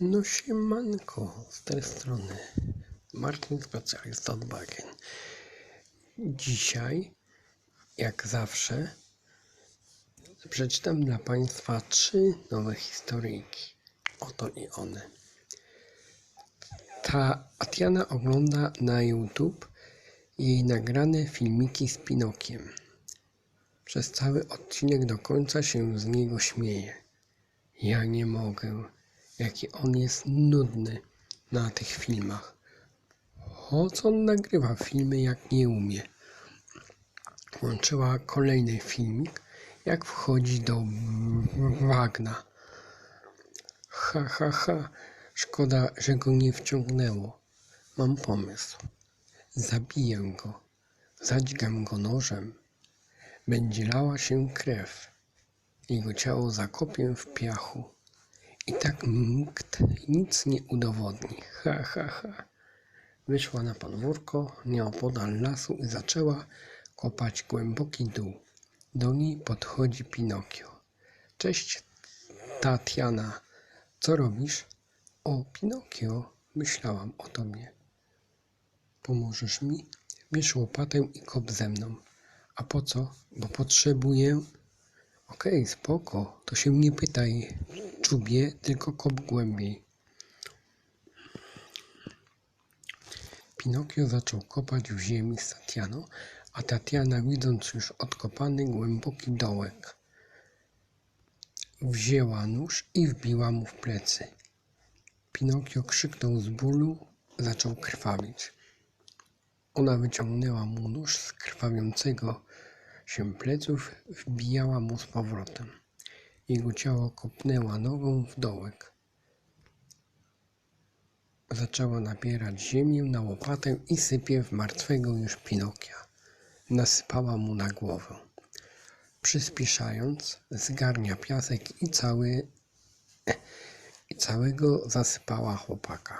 No siemanko, z tej strony Martin Specjalista od Bagien. Dzisiaj, jak zawsze, przeczytam dla Państwa trzy nowe historyjki. Oto i one. Ta Atiana ogląda na YouTube jej nagrane filmiki z Pinokiem. Przez cały odcinek do końca się z niego śmieje. Ja nie mogę jaki on jest nudny na tych filmach. O co on nagrywa filmy, jak nie umie? Włączyła kolejny filmik, jak wchodzi do bagna. Ha, ha, ha. Szkoda, że go nie wciągnęło. Mam pomysł. Zabiję go. Zadźgam go nożem. Będzie lała się krew. Jego ciało zakopię w piachu. I tak nikt nic nie udowodni. Ha, ha, ha. Wyszła na podwórko nieopodal lasu i zaczęła kopać głęboki dół. Do niej podchodzi Pinokio. Cześć, Tatiana. Co robisz? O, Pinokio, myślałam o tobie. Pomożesz mi? Bierz łopatę i kop ze mną. A po co? Bo potrzebuję Okej, spoko. To się nie pytaj, czubie, tylko kop głębiej. Pinokio zaczął kopać w ziemi z Tatianą, a Tatiana, widząc już odkopany głęboki dołek, wzięła nóż i wbiła mu w plecy. Pinokio krzyknął z bólu, zaczął krwawić. Ona wyciągnęła mu nóż z krwawiącego się pleców, wbijała mu z powrotem. Jego ciało kopnęła nogą w dołek. Zaczęła nabierać ziemię na łopatę i sypie w martwego już Pinokia. Nasypała mu na głowę. Przyspieszając, zgarnia piasek i cały i całego zasypała chłopaka.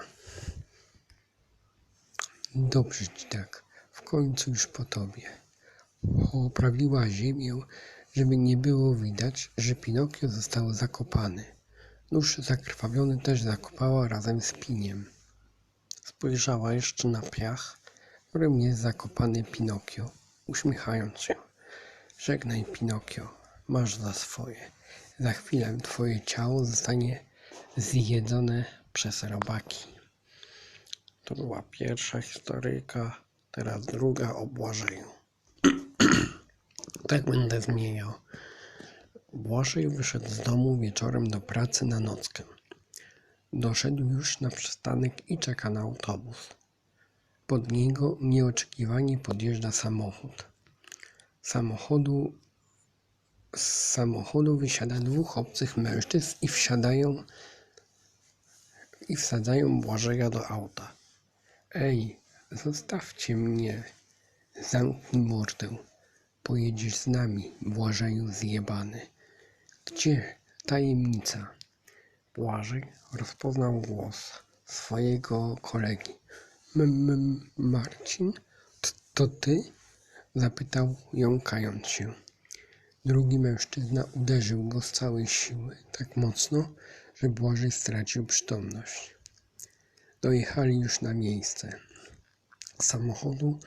Dobrze ci tak, w końcu już po tobie. Oprawiła ziemię, żeby nie było widać, że Pinokio został zakopany. Nóż zakrwawiony też zakopała razem z piniem. Spojrzała jeszcze na piach, którym jest zakopany Pinokio, uśmiechając się. Żegnaj, Pinokio, masz za swoje. Za chwilę twoje ciało zostanie zjedzone przez robaki. To była pierwsza historyjka, teraz druga o Błażeju. Tak będę zmieniał. Błażej wyszedł z domu wieczorem do pracy na nockę. Doszedł już na przystanek i czeka na autobus. Pod niego nieoczekiwanie podjeżdża samochód. Samochodu, z samochodu wysiada dwóch obcych mężczyzn i wsiadają i wsadzają Błażeja do auta. Ej, zostawcie mnie. Zamknij mordę. Pojedziesz z nami, Błażeju zjebany. Gdzie tajemnica? Błażej rozpoznał głos swojego kolegi. M Marcin? To ty? Zapytał jąkając się. Drugi mężczyzna uderzył go z całej siły, tak mocno, że Błażej stracił przytomność. Dojechali już na miejsce. Samochodu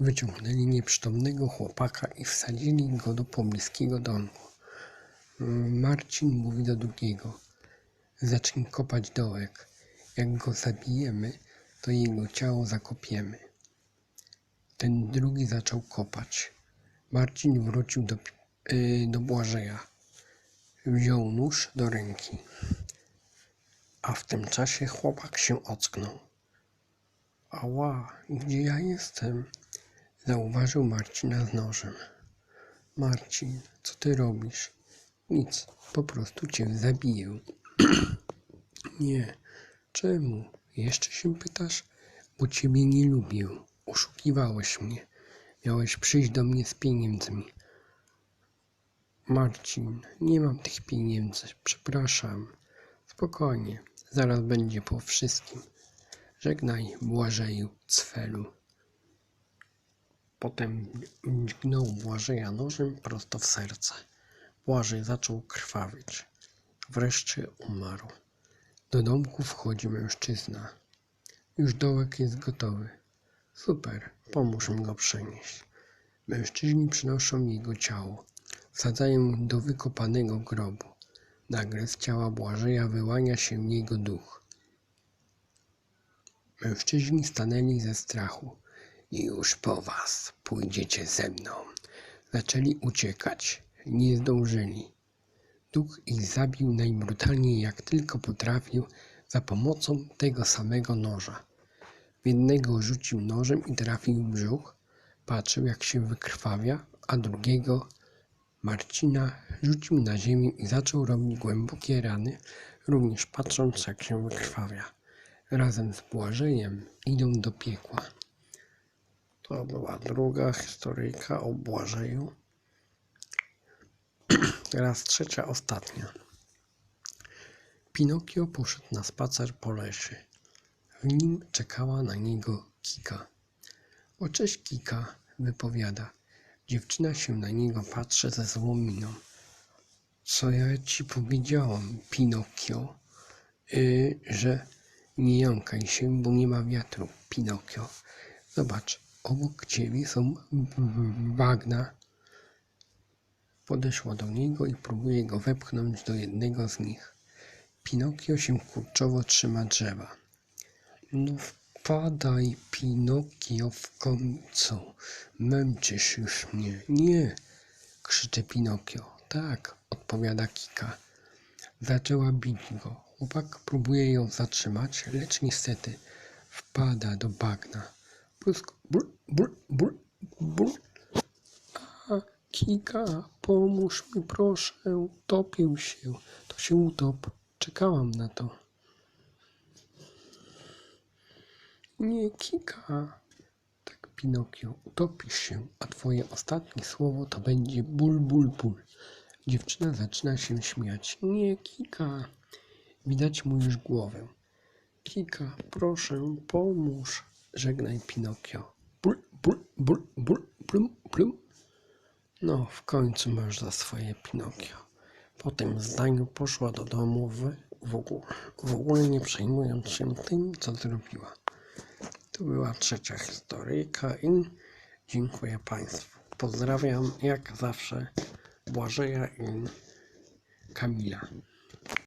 wyciągnęli nieprzytomnego chłopaka i wsadzili go do pobliskiego domku. Marcin mówi do drugiego: Zacznij kopać dołek. Jak go zabijemy, to jego ciało zakopiemy. Ten drugi zaczął kopać. Marcin wrócił do, yy, do Błażeja. Wziął nóż do ręki. A w tym czasie chłopak się ocknął. Ała, gdzie ja jestem? Zauważył Marcina z nożem. Marcin, co ty robisz? Nic, po prostu cię zabiję. nie, czemu? Jeszcze się pytasz? Bo ciebie nie lubię. Oszukiwałeś mnie. Miałeś przyjść do mnie z pieniędzmi. Marcin, nie mam tych pieniędzy. Przepraszam. Spokojnie, zaraz będzie po wszystkim. Żegnaj, Błażeju, Cwelu. Potem dźgnął Błażeja nożem prosto w serce. Błażej zaczął krwawić. Wreszcie umarł. Do domku wchodzi mężczyzna. Już dołek jest gotowy. Super, pomóż mi go przenieść. Mężczyźni przynoszą jego ciało. Wsadzają do wykopanego grobu. Nagle z ciała Błażeja wyłania się jego duch. Mężczyźni stanęli ze strachu. Już po was pójdziecie ze mną. Zaczęli uciekać. Nie zdążyli. Duch ich zabił najbrutalniej jak tylko potrafił za pomocą tego samego noża. W jednego rzucił nożem i trafił w brzuch. Patrzył jak się wykrwawia, a drugiego Marcina rzucił na ziemię i zaczął robić głębokie rany, również patrząc jak się wykrwawia. Razem z Błażejem idą do piekła. To była druga historyjka o Błażeju. Teraz trzecia, ostatnia. Pinokio poszedł na spacer po lesie. W nim czekała na niego Kika. O cześć Kika, wypowiada. Dziewczyna się na niego patrzy ze złą miną. Co ja ci powiedziałam, Pinokio? Yy, że nie jąkaj się, bo nie ma wiatru, Pinokio. Zobacz, obok ciebie są bagna. Podeszła do niego i próbuje go wepchnąć do jednego z nich. Pinokio się kurczowo trzyma drzewa. No wpadaj, Pinokio, w końcu. Męczysz już mnie. Nie, krzyczy Pinokio. Tak, odpowiada Kika. Zaczęła bić go. Chłopak próbuje ją zatrzymać, lecz niestety wpada do bagna. Błysk, bul, bul, bul, bul. A, Kika, pomóż mi proszę, utopił się. To się utop. Czekałam na to. Nie, Kika. Tak, Pinokio, utopisz się, a twoje ostatnie słowo to będzie ból, ból, ból. Dziewczyna zaczyna się śmiać. Nie, Kika. Widać mu już głowę. Kika, proszę, pomóż. Żegnaj, Pinokio. Ból, ból, ból, ból, plum, plum. No, w końcu masz za swoje Pinokio. Po tym zdaniu poszła do domu w, w, ogóle, w ogóle nie przejmując się tym, co zrobiła. To była trzecia historyjka i dziękuję Państwu. Pozdrawiam jak zawsze Błażeja i Kamila.